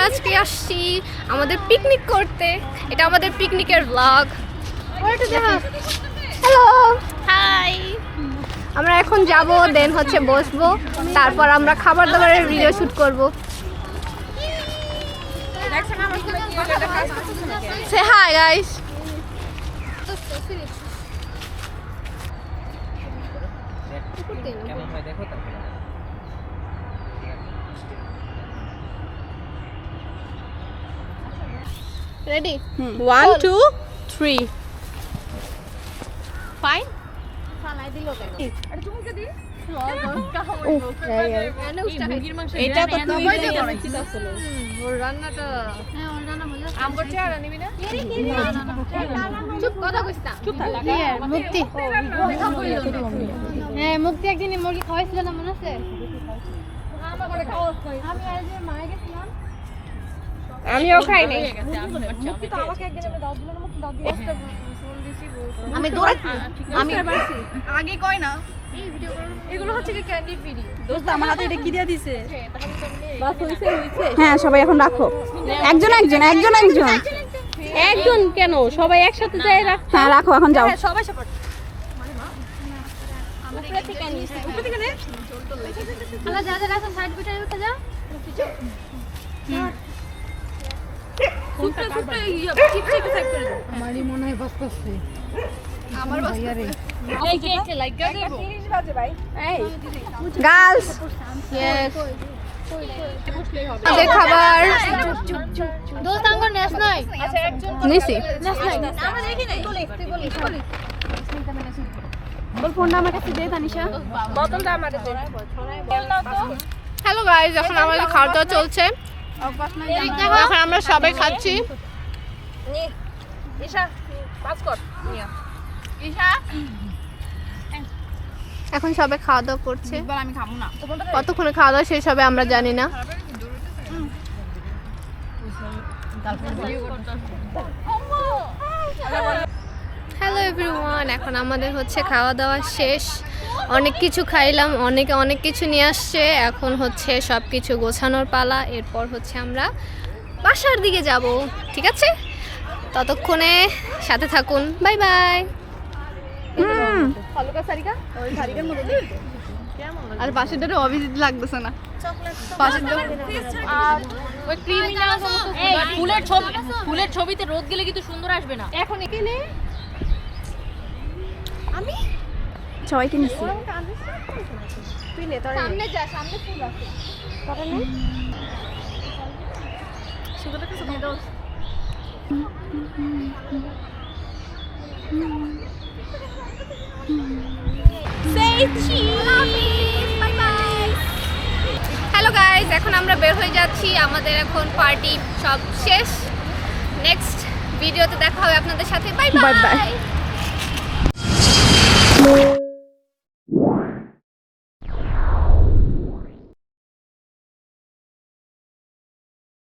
আমরা আজকে আসছি আমাদের পিকনিক করতে। এটা আমাদের পিকনিকের ব্লগ হ্যালো হাই আমরা এখন যাব দেন হচ্ছে বসবো। তারপর আমরা খাবার দাবারের ভিডিও শ্যুট করব সে হাই গাইস কেমন হয় দেখো তারপরে। Ready one two three fine এটা তো তুই চুপ মুক্তি হ্যাঁ মুক্তি একদিন মুরগি খাওয়াইছিল না মনে আছে আমি মায়ে গেছিলাম আমিও খাই নাই। আমি দৌড়াই আমি আগে কই না। হ্যাঁ সবাই এখন রাখো। একজন একজন একজন একজন। একজন কেন? সবাই একসাথে যাই রাখ হ্যাঁ রাখো এখন যাও। সবাই সাপোর্ট যা যা রাখো সাইড বিটাই উঠে যা গার্লস। যে খাবার। দোস্ত আমার নেস নাই। নিছি। নেস নাই। আমরা দেখি নাই। তুই বলিস বলিস বল। ফোনটা আমার কাছে দে তানিশা। হ্যালো গাইজ এখন আমাদের খাওয়া দাওয়া চলছে। এখন আমরা সবাই খাচ্ছি। এখন সবাই খাওয়া দাওয়া করছে। কতক্ষণে খাওয়া দাওয়া শেষ হবে আমরা জানি না। এভরিওয়ান এখন আমাদের হচ্ছে খাওয়া দাওয়া শেষ। অনেক কিছু খাইলাম অনেকে অনেক কিছু নিয়ে আসছে। এখন হচ্ছে সব কিছু গোছানোর পালা। এরপর হচ্ছে আমরা বাসার দিকে যাব ঠিক আছে? ততক্ষণে সাথে থাকুন। Bye bye. আর পাশের ডারে অভিজিৎ লাগতেছে না। পাশের ফুলের ছবি ফুলের ছবিতে রোদ গেলে কিন্তু সুন্দর আসবে না। এখন এখানে সবাইকে নিচ্ছি সামনে যা সামনে ফুল আছে। হ্যালো গাইস এখন আমরা বের হয়ে যাচ্ছি। আমাদের এখন পার্টি সব শেষ। নেক্সট ভিডিওতে দেখা হবে আপনাদের সাথে। By bye. বাই